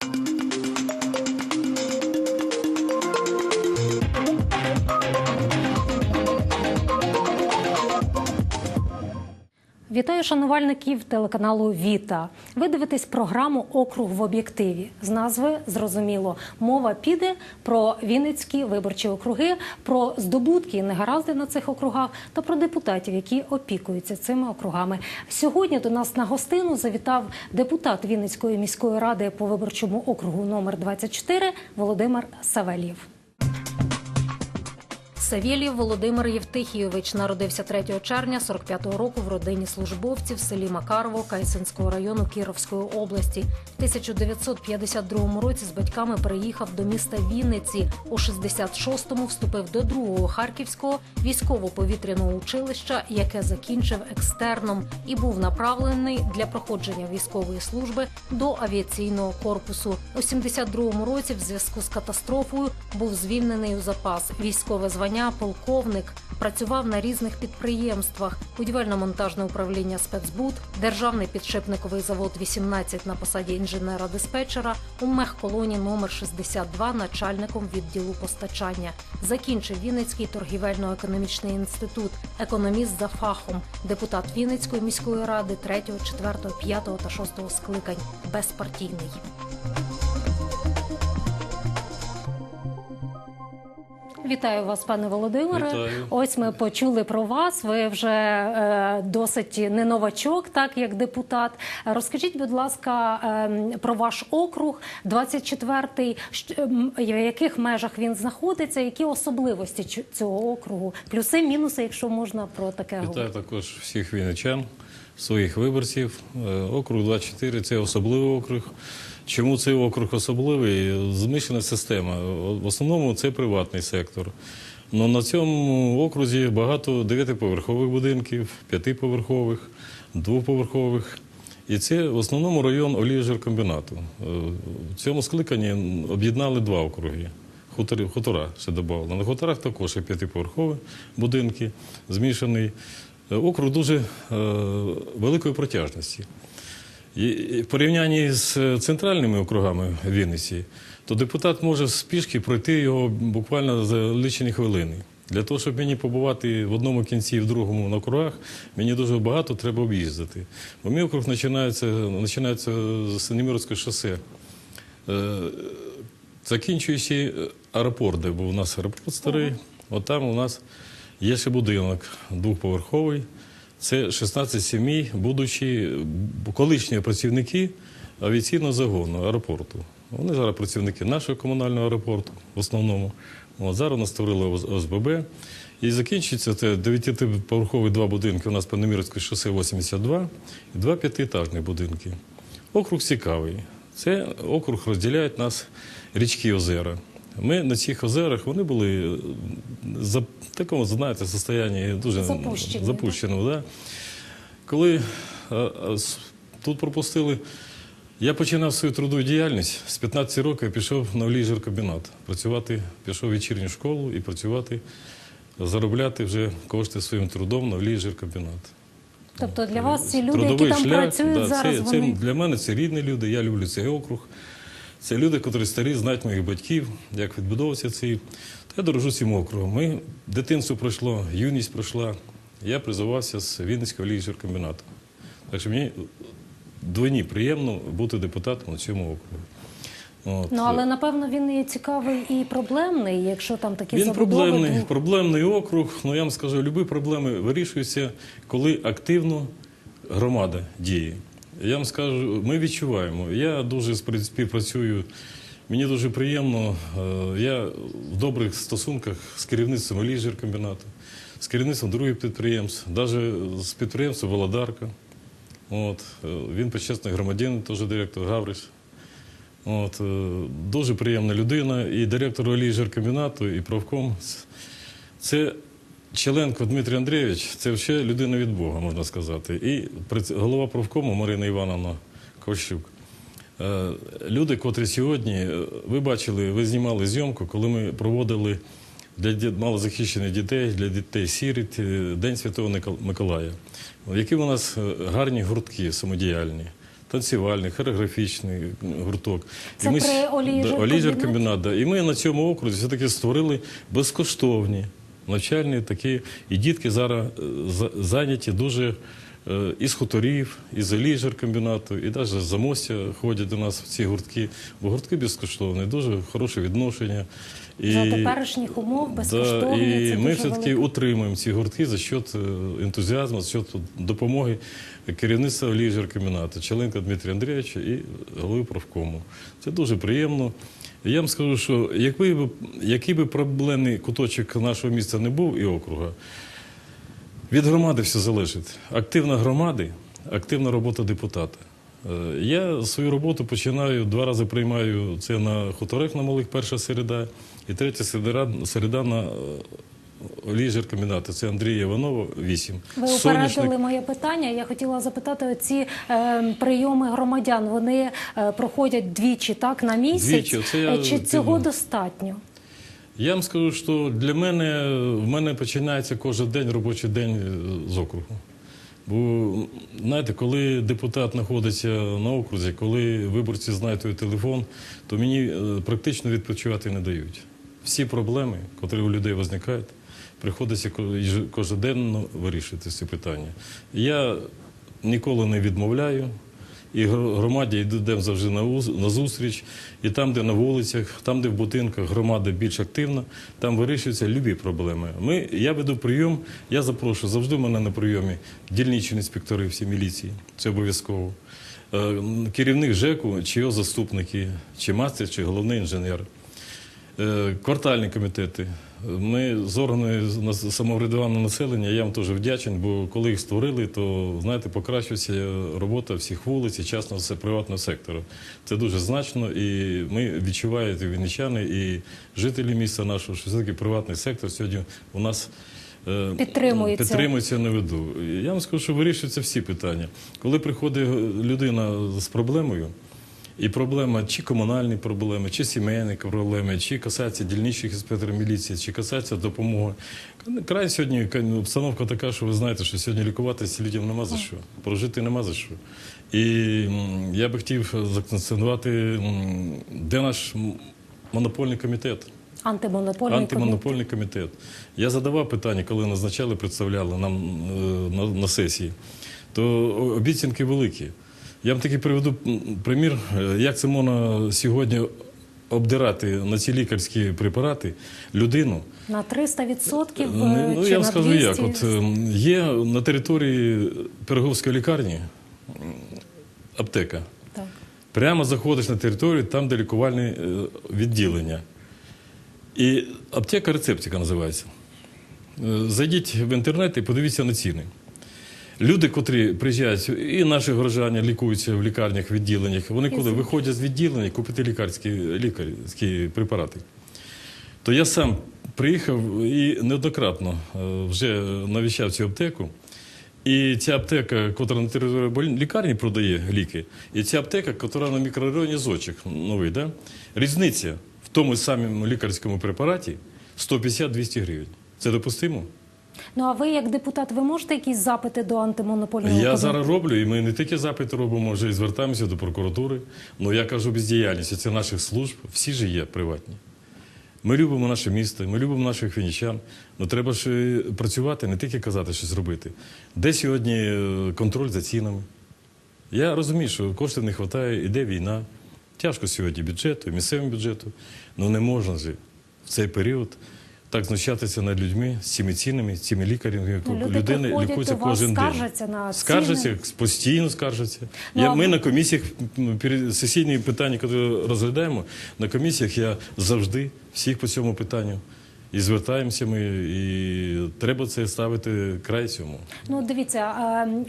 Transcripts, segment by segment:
Thank you. Вітаю шанувальників телеканалу Віта. Ви дивитесь програму Округ в об'єктиві. З назви зрозуміло. Мова піде про Вінницькі виборчі округи, про здобутки і негаразди на цих округах та про депутатів, які опікуються цими округами. Сьогодні до нас на гостину завітав депутат Вінницької міської ради по виборчому округу номер 24 Володимир Савельєв. Савєлєв Володимир Євтихійович народився 3 червня 45-го року в родині службовців в селі Макарово Кайсинського району Кіровської області. В 1952 році з батьками переїхав до міста Вінниці. У 66-му вступив до другого харківського військово-повітряного училища, яке закінчив екстерном, і був направлений для проходження військової служби до авіаційного корпусу. У 72-му році, в зв'язку з катастрофою, був звільнений у запас. Військове звання полковник працював на різних підприємствах: будівельно-монтажне управління спецбуд, державний підшипниковий завод 18 на посаді інженера-диспетчера, у мехколоні номер 62 начальником відділу постачання. Закінчив Вінницький торгівельно-економічний інститут, економіст за фахом, депутат Вінницької міської ради 3, 4, 5 та 6 скликань, безпартійний. Вітаю вас, пане Володимире. Вітаю. Ось ми почули про вас. Ви вже е, досить не новачок, так як депутат. Розкажіть, будь ласка, е, про ваш округ 24-й, ем, в яких межах він знаходиться, які особливості цього округу, плюси, мінуси, якщо можна про таке говорити. Вітаю також всіх вінничан, своїх виборців. Е, Округ 24 – це особливий округ. Чому цей округ особливий? Змішана система. В основному це приватний сектор. Но на цьому окрузі багато дев'ятиповерхових будинків, п'ятиповерхових, двоповерхових. І це в основному район олієжеркомбінату. В цьому скликанні об'єднали два округи. Хутора ще додали. На хуторах також є п'ятиповерхові будинки, змішаний. Округ дуже е, великої протяжності. В порівнянні з е, центральними округами Вінниці, то депутат може з пішки пройти його буквально за лічені хвилини. Для того, щоб мені побувати в одному кінці і в другому на округах, мені дуже багато треба об'їздити. Бо мій округ починається, починається з Неміровського шосе. Е, Закінчуючи аеропорт, де був у нас аеропорт старий, от там у нас є ще будинок двохповерховий. Це 16 сімей, будучи колишні працівники авіаційного загону аеропорту. Вони зараз працівники нашого комунального аеропорту в основному. От зараз нас створили ОСББ. І закінчується це 9-поверхові два будинки у нас по Неміровській шосе 82 і два п'ятиетажні будинки. Округ цікавий. Це округ розділяють нас річки озера. Ми на цих озерах вони були е, в такому, знаєте, состоянні дуже Запущені, запущеному. Да? Коли а, а, тут пропустили, я починав свою трудову діяльність з 15 років я пішов на олійжеркомбінат. Працювати, пішов в вечірню школу і працювати, заробляти вже кошти своїм трудом на олійжеркомбінат. Тобто для вас ці люди, Трудовий які там шлях, працюють да, зараз, це, вони це для мене це рідні люди. Я люблю цей округ. Це люди, які старі, знають моїх батьків, як відбудовувався цей. Та я дорожу цим округом. Ми дитинство пройшло, юність пройшла. Я призивався з Вінницького ліжеркомбінату. Так що мені двойні приємно бути депутатом на цьому округу. От. ну але напевно він є цікавий і проблемний, якщо там такі Він забудови. проблемний, двох- проблемний округ. Ну я вам скажу, любі проблеми вирішуються, коли активно громада діє. Я вам скажу, ми відчуваємо. Я дуже співпрацюю. Мені дуже приємно. е, Я в добрих стосунках з керівництвом Оліжеркомбінату, з керівництвом других підприємств, навіть з підприємством Володарка. От, е, він почесний громадянин, теж директор Гавриш. От, е, дуже приємна людина. І директор Оліжеркомбінату, і правком. Це Челенко Дмитрій Андрійович, це ще людина від Бога, можна сказати. І голова правкому Марина Івановна Ковщук. Е, Люди, котрі сьогодні, е, ви бачили, ви знімали зйомку, коли ми проводили для малозахищених дітей, для дітей сіріт е, День Святого Миколая. Які у нас гарні гуртки самодіяльні. танцювальний, хореографічний гурток. Це ми при Олійжер да, комбінат? комбінат, да. І ми на цьому окрузі все-таки створили безкоштовні навчальні такі. І дітки зараз е, зайняті дуже із хуторів, із еліжеркомбінату, і навіть з Замостя ходять до нас в ці гуртки. Бо гуртки безкоштовні, дуже хороше відношення. І, За теперішніх умов безкоштовні. Да, і це ми все-таки утримуємо ці гуртки за счет е, ентузіазму, за счет допомоги керівництва Олійжер комбінату, Челенка Дмитрія Андрійовича і голови профкому. Це дуже приємно. Я вам скажу, що якби, б- який би проблемний куточок нашого міста не був і округа, від громади все залежить. Активна громади, активна робота депутата. Е, Я свою роботу починаю два рази приймаю це на хуторах на малих перша середа, і третя середа, середа на Оліжер комбінату. Це Андрій Іванова, 8. Ви упередили моє питання. Я хотіла запитати оці е, прийоми громадян. Вони е, проходять двічі так на місяць. Двічі, оце я Е, Чи цього достатньо? Я вам скажу, що для мене в мене починається кожен день робочий день е, з округу. Бо знаєте, коли депутат знаходиться на окрузі, коли виборці знають той телефон, то мені е, практично відпочивати не дають. Всі проблеми, які у людей виникають, приходиться ко- їж- кожноденно вирішити ці питання. Я ніколи не відмовляю. І громаді йдемо завжди на, зустріч, і там, де на вулицях, там, де в будинках громада більш активна, там вирішуються любі проблеми. Ми, я веду прийом, я запрошую завжди в мене на прийомі дільничні інспектори всі міліції, це обов'язково. Е, Керівник ЖЕКу, чи його заступники, чи мастер, чи головний інженер. Е, Квартальні комітети. Ми з органами самоврядування населення, я вам теж вдячний, бо коли їх створили, то знаєте, покращується робота всіх вулиць і частного се- приватного сектору. Це дуже значно, і ми відчуваємо і вінничани, і жителі міста нашого, що все-таки приватний сектор сьогодні у нас. е, Підтримується. Підтримується на виду. Я вам скажу, що вирішуються всі питання. Коли приходить людина з проблемою, і проблема чи комунальні проблеми, чи сімейні проблеми, чи касається дільничних інспекторів міліції, чи касається допомоги. Край сьогодні обстановка така, що ви знаєте, що сьогодні лікуватися людям нема за що, прожити нема за що. І я би хотів законцентрувати, де наш монопольний комітет. Антимонопольний комітет. Антимонопольний комітет. Я задавав питання, коли назначали, представляли нам е, на, на сесії, то обіцянки великі. Я вам таки приведу примір, е, як це можна сьогодні обдирати на ці лікарські препарати людину. На 300% е, Ну, ну, чи я вам скажу 200? як. От, е, є на території Пироговської лікарні аптека. Так. Прямо заходиш на територію, там, де лікувальне е, відділення. І аптека рецептика називається. Е, Зайдіть в інтернет і подивіться на ціни. Люди, котрі приїжджають, і наші горожани лікуються в лікарнях, відділеннях, вони коли виходять з відділення купити лікарські, лікарські препарати. То я сам приїхав і неоднократно е, вже навіщав цю аптеку. І ця аптека, яка на території лікарні продає ліки, і ця аптека, яка на мікрорайоні Зочик, новий, да? різниця в тому самому лікарському препараті 150-200 гривень. Це допустимо? Ну а ви, як депутат, ви можете якісь запити до антимонопольного Я зараз роблю, і ми не тільки запити робимо, вже і звертаємося до прокуратури. Ну я кажу бездіяльність, це наших служб, всі ж є приватні. Ми любимо наше місто, ми любимо наших вінничан. Ну треба ж е, працювати, не тільки казати, щось робити. Де сьогодні е, контроль за цінами? Я розумію, що коштів не вистачає, іде війна. Тяжко сьогодні бюджету, місцевому бюджету. Ну не можна ж в цей період так знущатися над людьми з цими цінами, з цими лікарями. Люди Людини приходять до вас, кожен скаржаться день. на скаржаться, ціни. постійно скаржаться. Ну, я, а ми ви- на комісіях м, перед сесійні питання, які розглядаємо, на комісіях я завжди всіх по цьому питанню. І звертаємося ми, і треба це ставити край цьому. Ну, дивіться,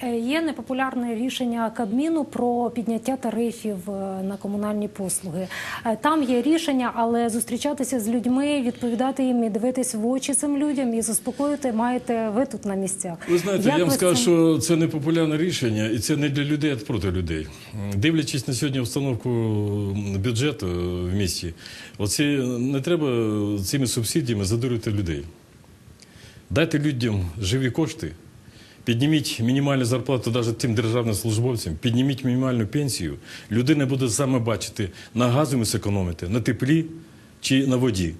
е, є непопулярне рішення Кабміну про підняття тарифів е, на комунальні послуги. Е, Там є рішення, але зустрічатися з людьми, відповідати їм і дивитись в очі цим людям і заспокоїти маєте ви тут на місцях. Ви знаєте, Як я вам скажу, цим- що це не популярне рішення, і це не для людей, а проти людей. Дивлячись на сьогодні установку м, бюджету в місті, оці не треба цими субсидіями задурити людей. Дайте людям живі кошти, Підніміть мінімальну зарплату навіть тим державним службовцям, підніміть мінімальну пенсію. Людина буде саме бачити, на газу ми зекономити, на теплі чи на воді.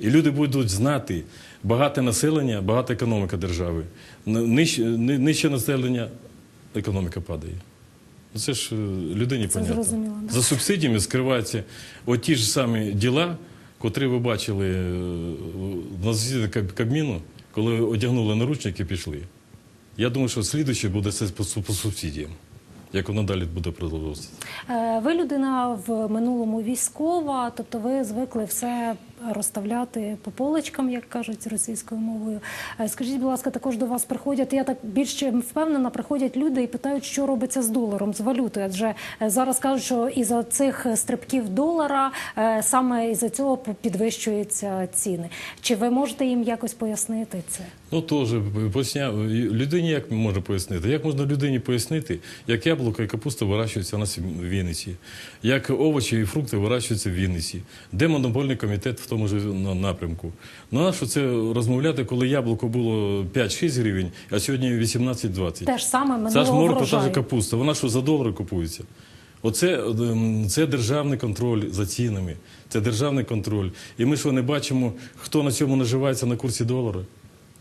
І люди будуть знати, багате населення, багата економіка держави. Нижче, нижче населення, економіка падає. Ну, Це ж е, людині Це понятно. зрозуміло. За субсидіями скриваються оті ж самі діла, котрі ви бачили е, на засіданні Каб- Кабміну, коли одягнули наручники і пішли. Я думаю, що слідуюче буде це по, субсидіям, як воно далі буде продовжуватися. Е, Ви людина в минулому військова, тобто ви звикли все розставляти по поличкам, як кажуть російською мовою. Е, Скажіть, будь ласка, також до вас приходять. Я так більш впевнена, приходять люди і питають, що робиться з доларом, з валютою. Адже е, зараз кажуть, що із за цих стрибків долара е, саме із за цього підвищуються ціни. Чи ви можете їм якось пояснити це? Ну, теж поясня... людині як може пояснити? Як можна людині пояснити, як яблуко і капуста вирощуються у нас в Вінниці, як овочі і фрукти вирощуються в Вінниці, де монопольний комітет в тому ж напрямку? Ну, на що це розмовляти, коли яблуко було 5-6 гривень, а сьогодні 18-20? Те ж саме Це ж минулого морква, та ж капуста. Вона що за долари купується? Оце ем, це державний контроль за цінами, це державний контроль. І ми що не бачимо, хто на цьому наживається на курсі долара?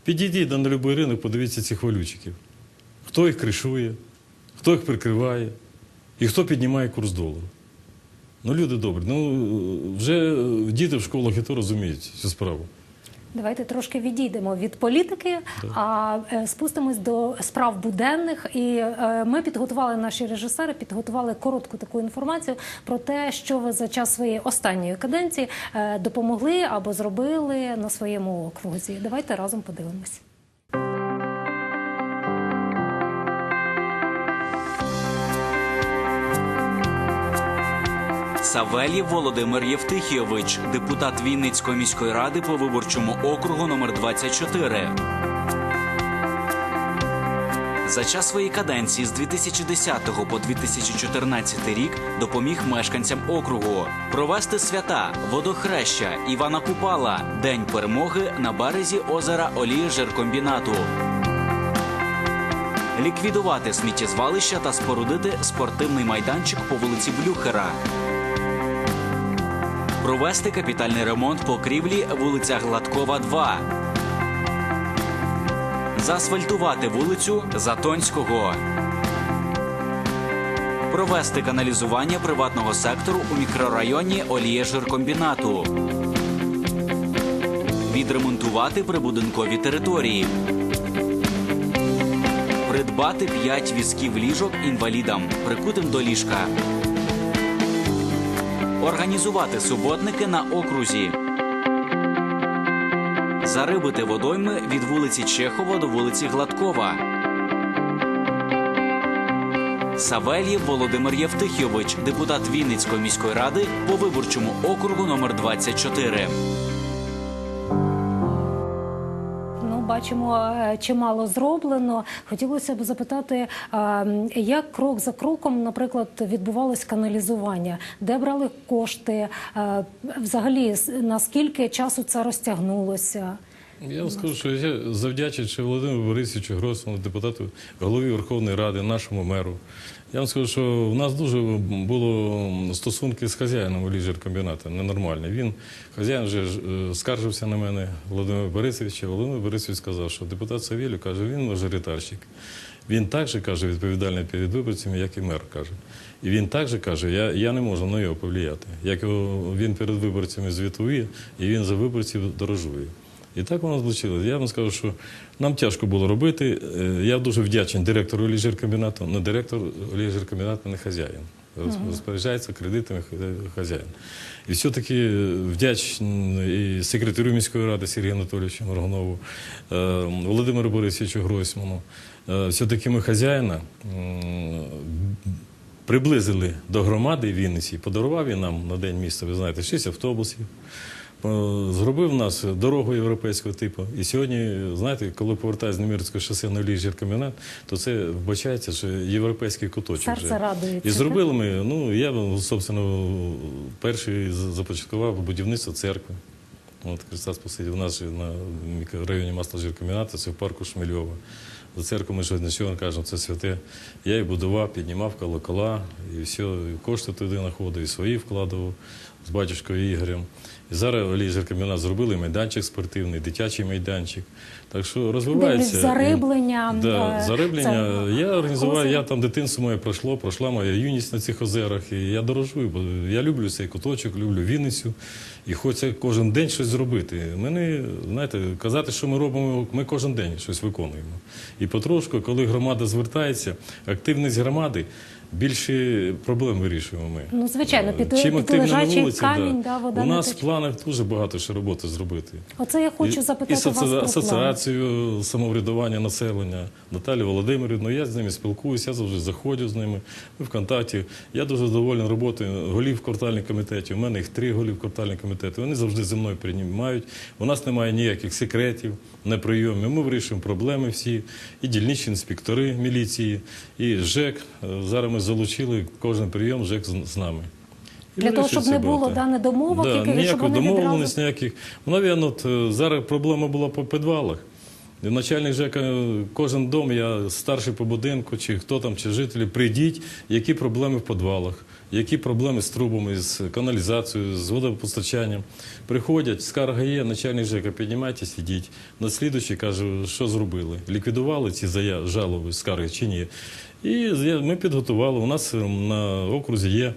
Підійдіть на будь-який ринок, подивіться цих валютчиків. Хто їх кришує, хто їх прикриває і хто піднімає курс долару. Ну, люди добрі, ну вже е, діти в школах і то розуміють цю справу. Давайте трошки відійдемо від політики, а е, спустимось до справ буденних. І е, ми підготували наші режисери, підготували коротку таку інформацію про те, що ви за час своєї останньої каденції е, допомогли або зробили на своєму окрузі. Давайте разом подивимось. Савелів Володимир Євтихійович, депутат Вінницької міської ради по виборчому округу номер 24. За час своєї каденції з 2010 по 2014 рік допоміг мешканцям округу провести свята, водохреща Івана Купала, День перемоги на березі озера Олії Жиркомбінату. Ліквідувати сміттєзвалища та спорудити спортивний майданчик по вулиці Блюхера. Провести капітальний ремонт покрівлі вулиця Гладкова, 2. Заасфальтувати вулицю Затонського. Провести каналізування приватного сектору у мікрорайоні Олієжиркомбінату. Відремонтувати прибудинкові території. Придбати 5 візків ліжок інвалідам, прикутим до ліжка. Організувати суботники на окрузі. Зарибити водойми від вулиці Чехова до вулиці Гладкова. Савельєв Володимир Євтихйович, депутат Вінницької міської ради по виборчому округу номер 24. Бачимо, е, чимало зроблено. Хотілося б запитати, як крок за кроком, наприклад, відбувалось каналізування, де брали кошти, Е, взагалі наскільки часу це розтягнулося? Я вам скажу, що я завдячуючи Володимиру Борисовичу Гройсману, депутату голові Верховної Ради, нашому меру. Я вам скажу, що в нас дуже було стосунки з хазяїном ліжеркомбінату ненормальні. Він хазяїн вже е, скаржився на мене Володимир Борисович. Володимир Борисович сказав, що депутат Савілю каже, він мажоритарщик. Він так же каже відповідальний перед виборцями, як і мер каже. І він також каже, я, я не можу на його повлияти. Як його, він перед виборцями звітує, і він за виборців дорожує. І так воно звучило. Я вам скажу, що нам тяжко було робити. Е, Я дуже вдячний директору Оліжиркомбінату, але директор Оліжиркомбінату не хазяїн. Роз- Розпоряджається кредитами хазяїн. І все-таки вдячний і секретарю міської ради Сергію Анатолійовичу Моргунову, е, Володимиру Борисовичу Гройсману. Е, Все-таки ми хазяїна приблизили до громади Вінниці. Подарував він нам на день міста, ви знаєте, 6 автобусів. Е, Зробив нас дорогу європейського типу. І сьогодні, знаєте, коли повертаюся з Немирського шосе на Ліжір Кам'янат, то це вбачається, що європейський куточок. Серце вже. радується, І зробили ми, ну я, собственно, перший започаткував будівництво церкви. От Христа Спаситель, у нас на мікрорайоні масла Жиркоміната, це в парку Шмельова. За церкву ми ж нічого не кажемо, це святе. Я її будував, піднімав колокола, і все, і кошти туди знаходив, і свої вкладував з батюшкою Ігорем. І зараз Олійзеркомбінат зробили майданчик спортивний, дитячий майданчик. Так що розвивається. Зариблення, Да, е, зариблення. це Я організував, я там дитинство моє пройшло, пройшла моя юність на цих озерах. І я дорожую, бо я люблю цей куточок, люблю Вінницю. І хочеться кожен день щось зробити. Мене, знаєте, казати, що ми робимо, ми кожен день щось виконуємо. І потрошку, коли громада звертається, активність громади, більше проблем вирішуємо ми. Ну, звичайно, під, Чим під лежачий вулиці, камінь, да. да, вода у не нас в тече. планах дуже багато ще роботи зробити. Оце я хочу І- запитати і вас соці... про план. асоціацію самоврядування населення Наталі Володимирівну. Я з ними спілкуюся, я завжди заходжу з ними. Ми в контакті. Я дуже задоволений роботою голів квартальних комітетів. У мене їх три голів квартальних комітетів. Вони завжди зі мною приймають. У нас немає ніяких секретів на прийомі. Ми вирішуємо проблеми всі. І дільничні інспектори міліції, і ЖЕК. Е, Зараз ми залучили кожен прийом ЖЕК з, нами. І Для того, щоб не було багато. да, недомовок, Да, яких, щоб відразу... ніяких. Ну, Навірно, от, е, зараз проблема була по підвалах. Начальник ЖЕКа, е, кожен дом, я старший по будинку, чи хто там, чи жителі, прийдіть, які проблеми в підвалах, які проблеми з трубами, з каналізацією, з водопостачанням. Приходять, скарга є, начальник ЖЕКа, піднімайтесь, ідіть. На слідуючий каже, що зробили? Ліквідували ці жалоби, скарги чи ні? І ми підготували. У нас е, на окрузі є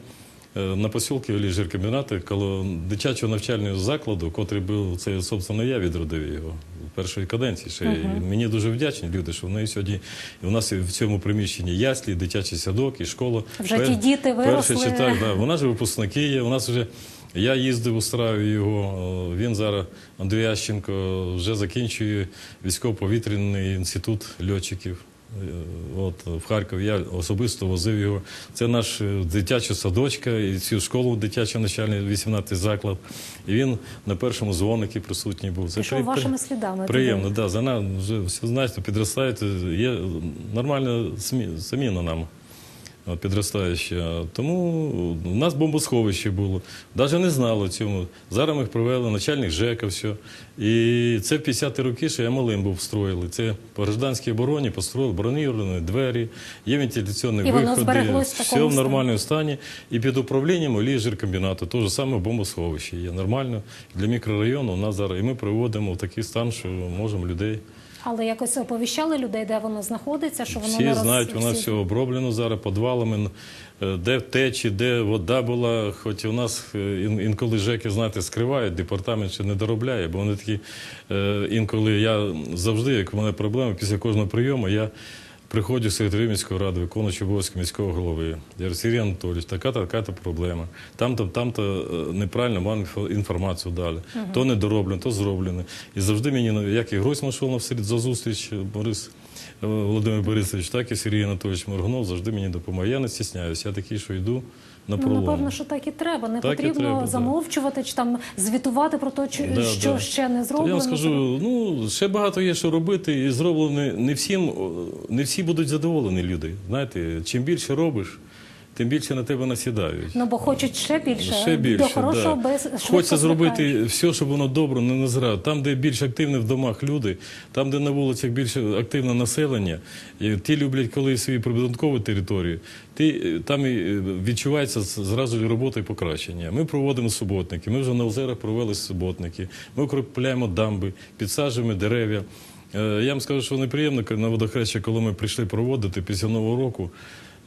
Е, на посілки Оліжиркомбінати, коло дитячого навчального закладу, котрий був, це, собственно, я відродив його в першої каденції. Ще. І Мені дуже вдячні люди, що вони сьогодні, у нас в цьому приміщенні яслі, дитячий садок і школа. Вже ті діти виросли. Перше читаю, да. У нас же випускники є, у нас вже я їздив, устраюю його. Він зараз, Андрій Ященко, вже закінчує військово-повітряний інститут льотчиків. Е, От в Харкові я особисто возив його. Це наш е, дитяча садочка і цю школу дитячу, начальний 18 заклад. І він на першому дзвонику присутній був. Це при- вашими слідами. Приємно, да. За нами вже все знаєте, підростають. Є нормальна смі- заміна нам підростаюча. Тому у нас бомбосховище було. Навіть не знали цьому. Зараз ми їх провели, начальник ЖЕКа, все. І це в 50-ті роки, що я малим був строїли. Це по гражданській обороні построїли броніровані двері, є вентиляційні І виходи. в все в нормальному стані. І під управлінням Оліжиркомбінату, те ж саме бомбосховище є нормально. Для мікрорайону у нас зараз. І ми приводимо в такий стан, що можемо людей. Але якось оповіщали людей, де воно знаходиться, що воно Всі не роз- знають, нас всі- все оброблено зараз підвалами, е, де течі, де вода була. Хоч у нас е, інколи ЖЕКи, знаєте, скривають, департамент ще не доробляє, бо вони такі е, інколи я завжди, як в мене проблеми, після кожного прийому я. Приходжу секретарю міської ради, виконуючи обов'язки міського голови. Я говорю, Сергій Анатолійович, така-то, така-то проблема. Там-то, там-то е, неправильно вам інформацію дали. То не дороблено, то зроблено. І завжди мені, ну, як і Гройсман йшов на всеред за зустріч, е, Борис е, Володимир Борисович, так і Сергій Анатолійович Моргунов завжди мені допомагає. Я не стісняюся. Я такий, що йду на Ну, напевно, що так і треба. Не Так потрібно треба, замовчувати чи там звітувати про те, чи- Да, що да. ще не зроблено. я вам скажу, ну ще багато є що робити, і зроблено не всім, не всі будуть задоволені люди. Знаєте, чим більше робиш, тим більше на тебе насідають. Ну, бо хочуть ще більше. Ще більше, До хорошого да. без швидко Хочеться зробити все, щоб воно добре не назрало. Там, де більш активне в домах люди, там, де на вулицях більш активне населення, і ті люблять коли свої прибудинкові території, ті, там і е, відчувається зразу робота і покращення. Ми проводимо суботники, ми вже на озерах провели суботники, ми укріпляємо дамби, підсаджуємо дерев'я. Е, Я вам скажу, що неприємно на водохреща, коли ми прийшли проводити після Нового року.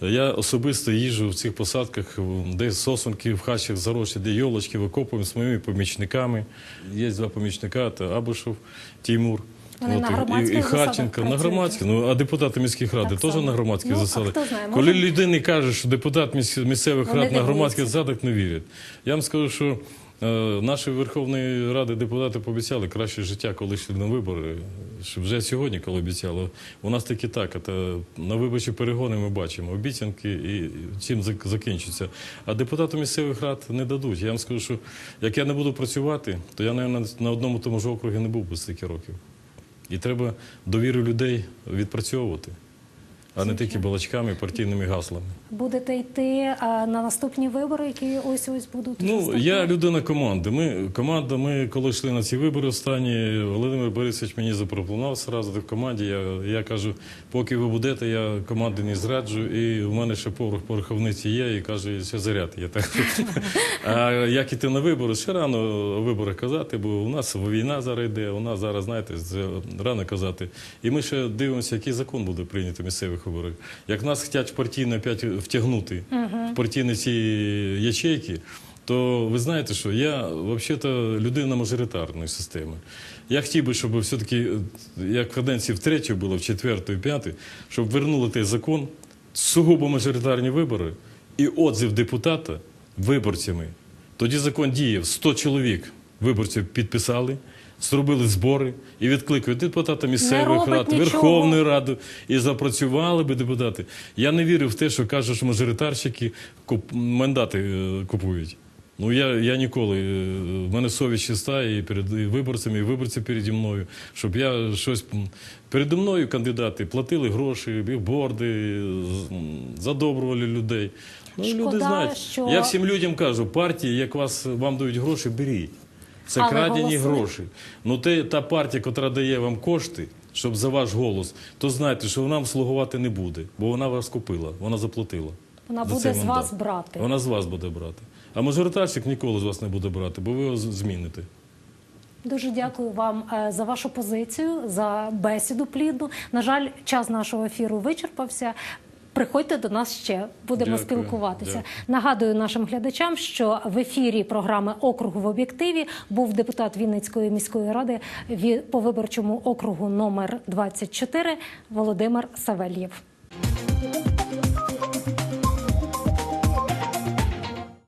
Я особисто їжджу в цих посадках, де сосунки в хащах заросші, де йолочки викопуємо з моїми помічниками. Є два помічника, це Абушев, Тімур. Вони на і- громадських і, Хатченко. На громадських, ну а депутати міських рад Так теж на громадських Ну, засадах. знає, Коли може- людині кажуть, що депутат місцевих Вони рад на громадських засадах не вірять. Я вам скажу, що е, наші Верховної Ради депутати пообіцяли краще життя, коли йшли на вибори. Що вже сьогодні, коли обіцяли, у нас таки так. Це на виборчі перегони ми бачимо обіцянки і чим зак- закінчиться. А депутату місцевих рад не дадуть. Я вам скажу, що як я не буду працювати, то я мабуть, на одному тому ж округі не був би стільки років. І треба довіру людей відпрацьовувати. а не тільки балачками, партійними гаслами. Будете йти на наступні вибори, які ось ось будуть. Ну, наступні? я людина команди. Ми команда. Ми коли йшли на ці вибори останні, Володимир Борисович мені запропонував зразу в команді. Я, я кажу, поки ви будете, я команди не зраджу. І в мене ще порох пороховниці є, і каже, ще заряд є. Так. А як іти на вибори? Ще рано о виборах казати, бо у нас війна зараз йде, у нас зараз, знаєте, рано казати. І ми ще дивимося, який закон буде прийнято в місцевих виборах. Як нас хочуть партійно опять втягнути в партійні ці ячейки, то ви знаєте, що я взагалі людина мажоритарної системи. Я хотів би, щоб все-таки, е, як каденції в третю було, в четверту і п'яту, щоб вернули той закон, сугубо мажоритарні вибори і отзив депутата виборцями. Тоді закон діяв 100 чоловік виборців підписали, зробили збори і відкликають депутата місцевих рад, нічого. Верховної Ради і запрацювали би депутати. Я не вірю в те, що кажуть, що мажоритарщики куп... мандати е, купують. Ну я, я ніколи. е, В мене совість чиста і перед і виборцями, і виборці переді мною, щоб я щось м, передо мною кандидати платили гроші, бігборди, задобрували людей. Ну, Шкода, люди знають. що- Я всім людям кажу, партії, як вас вам дають гроші, беріть. Це Але крадені голосують. гроші. Ну те, та партія, яка дає вам кошти, щоб за ваш голос, то знайте, що вона вам слугувати не буде, бо вона вас купила, вона заплатила. Вона за буде з мандат. вас брати. Вона з вас буде брати. А мажоритарщик ніколи з вас не буде брати, бо ви його зміните. Дуже дякую вам е, за вашу позицію, за бесіду плідну. На жаль, час нашого ефіру вичерпався. Приходьте до нас ще, будемо Дякую, спілкуватися. дякую. Нагадую нашим глядачам, що в ефірі програми Округ в об'єктиві був депутат Вінницької міської ради по виборчому округу номер 24 Володимир Савельєв.